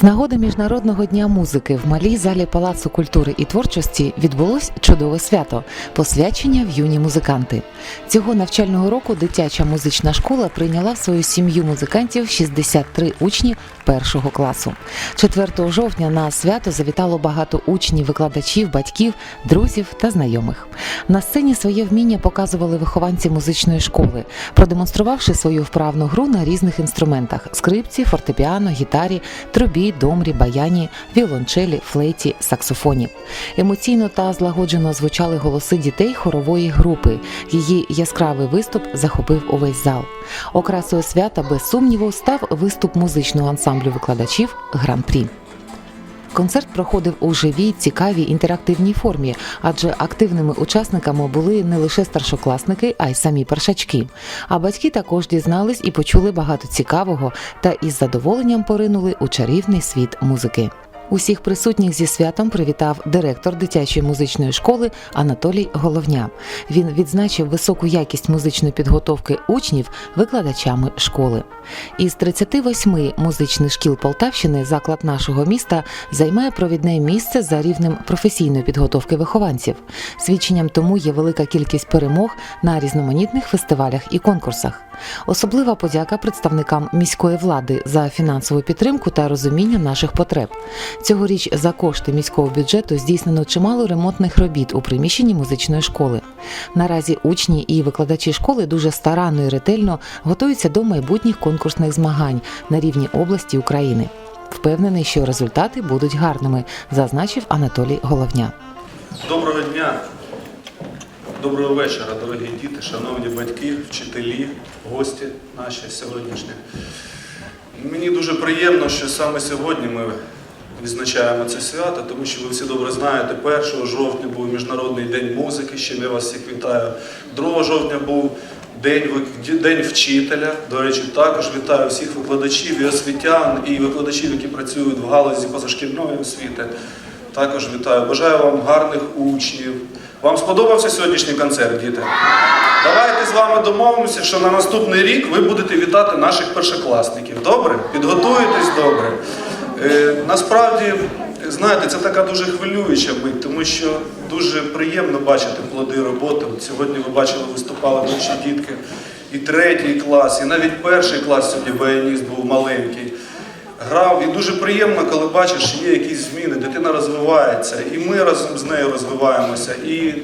З нагоди міжнародного дня музики в малій залі Палацу культури і творчості відбулось чудове свято посвячення в юні музиканти. Цього навчального року дитяча музична школа прийняла в свою сім'ю музикантів 63 учні першого класу. 4 жовтня на свято завітало багато учнів, викладачів, батьків, друзів та знайомих. На сцені своє вміння показували вихованці музичної школи, продемонструвавши свою вправну гру на різних інструментах: скрипці, фортепіано, гітарі, трубі, домрі, баяні, віолончелі, флейті, саксофоні. Емоційно та злагоджено звучали голоси дітей хорової групи. Її яскравий виступ захопив увесь зал. Окрасою свята без сумніву став виступ музичного ансамблю викладачів Гран-прі. Концерт проходив у живій, цікавій інтерактивній формі, адже активними учасниками були не лише старшокласники, а й самі першачки. А батьки також дізнались і почули багато цікавого та із задоволенням поринули у чарівний світ музики. Усіх присутніх зі святом привітав директор дитячої музичної школи Анатолій Головня. Він відзначив високу якість музичної підготовки учнів викладачами школи. Із 38 музичних шкіл Полтавщини заклад нашого міста займає провідне місце за рівнем професійної підготовки вихованців. Свідченням тому є велика кількість перемог на різноманітних фестивалях і конкурсах. Особлива подяка представникам міської влади за фінансову підтримку та розуміння наших потреб. Цьогоріч за кошти міського бюджету здійснено чимало ремонтних робіт у приміщенні музичної школи. Наразі учні і викладачі школи дуже старанно і ретельно готуються до майбутніх конкурсних змагань на рівні області України. Впевнений, що результати будуть гарними, зазначив Анатолій Головня. Доброго дня, доброго вечора, дорогі діти, шановні батьки, вчителі, гості наші сьогоднішні. Мені дуже приємно, що саме сьогодні ми відзначаємо це свято, тому що ви всі добре знаєте, 1 жовтня був Міжнародний день музики, чим я вас всіх вітаю. 2 жовтня був День, день вчителя. До речі, також вітаю всіх викладачів і освітян, і викладачів, які працюють в галузі позашкільної освіти. Також вітаю. Бажаю вам гарних учнів. Вам сподобався сьогоднішній концерт, діти? Давайте з вами домовимося, що на наступний рік ви будете вітати наших першокласників. Добре? Підготуєтесь добре. Е, насправді, знаєте, це така дуже хвилююча мить, тому що дуже приємно бачити плоди роботи. От сьогодні ви бачили, виступали наші дітки. І третій клас, і навіть перший клас сьогодні баяніст був маленький грав. І дуже приємно, коли бачиш, що є якісь зміни, дитина розвивається, і ми разом з нею розвиваємося. І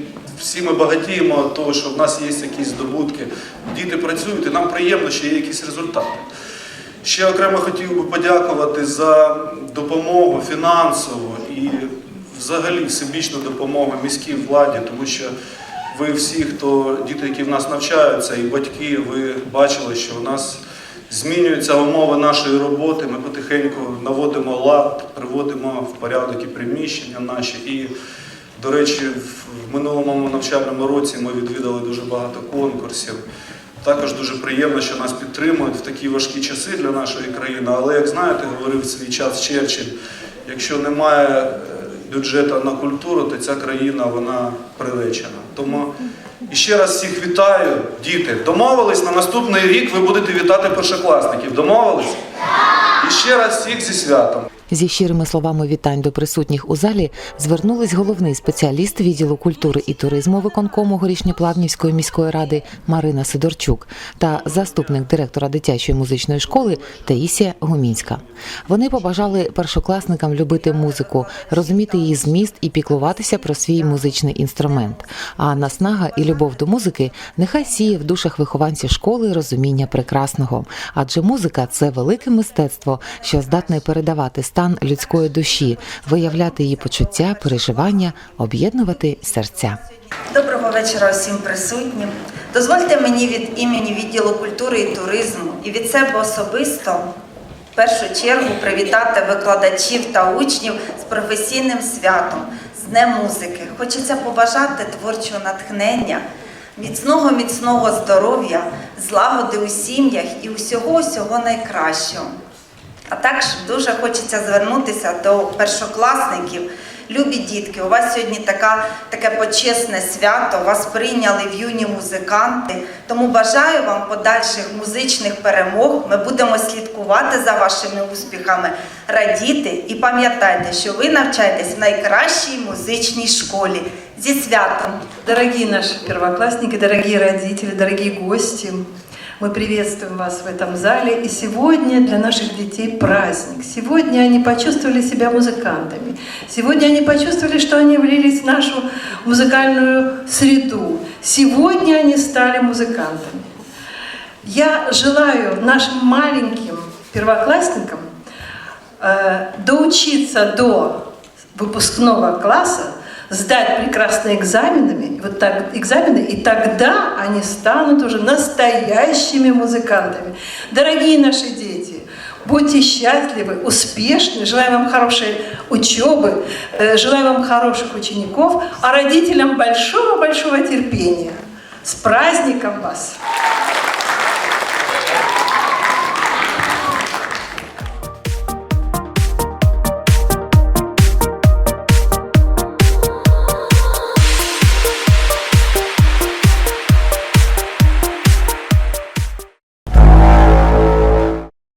всі ми багатіємо того, що в нас є якісь здобутки. Діти працюють, і нам приємно, що є якісь результати. Ще окремо хотів би подякувати за допомогу фінансову і взагалі всебічну допомогу міській владі, тому що ви всі, хто діти, які в нас навчаються, і батьки, ви бачили, що у нас змінюються умови нашої роботи. Ми потихеньку наводимо лад, приводимо в порядок і приміщення наші. І, до речі, в минулому навчальному році ми відвідали дуже багато конкурсів. Також дуже приємно, що нас підтримують в такі важкі часи для нашої країни. Але як знаєте, говорив в свій час Черчилль, якщо немає е, бюджету на культуру, то ця країна вона приречена. Тому і ще раз всіх вітаю, діти. Домовились на наступний рік ви будете вітати першокласників. Домовились? І ще раз всіх зі святом. Зі щирими словами вітань до присутніх у залі звернулись головний спеціаліст відділу культури і туризму виконкому Горішньоплавнівської міської ради Марина Сидорчук та заступник директора дитячої музичної школи Таїсія Гумінська. Вони побажали першокласникам любити музику, розуміти її зміст і піклуватися про свій музичний інструмент. А наснага і любов до музики нехай сіє в душах вихованців школи розуміння прекрасного, адже музика це велике мистецтво, що здатне передавати стан людської душі, виявляти її почуття, переживання, об'єднувати серця. Доброго вечора всім присутнім. Дозвольте мені від імені відділу культури і туризму і від себе особисто в першу чергу привітати викладачів та учнів з професійним святом, з Днем музики. Хочеться побажати творчого натхнення, міцного міцного здоров'я, злагоди у сім'ях і усього усього найкращого. А також дуже хочеться звернутися до першокласників, Любі дітки, у вас сьогодні така, таке почесне свято, вас прийняли в юні музиканти. Тому бажаю вам подальших музичних перемог. Ми будемо слідкувати за вашими успіхами, радіти і пам'ятайте, що ви навчаєтесь в найкращій музичній школі. Зі святом! Дорогие наши первоклассники, дорогие родители, дорогие гости, мы приветствуем вас в этом зале. И сегодня для наших детей праздник. Сегодня они почувствовали себя музыкантами. Сегодня они почувствовали, что они влились в нашу музыкальную среду. Сегодня они стали музыкантами. Я желаю нашим маленьким первоклассникам э, доучиться до выпускного класса, сдать прекрасные экзаменами, вот так, экзамены, и тогда они станут уже настоящими музыкантами. Дорогие наши дети, будьте счастливы, успешны, желаем вам хорошей учебы, э, желаем вам хороших учеников, а родителям большого-большого терпения. С праздником вас!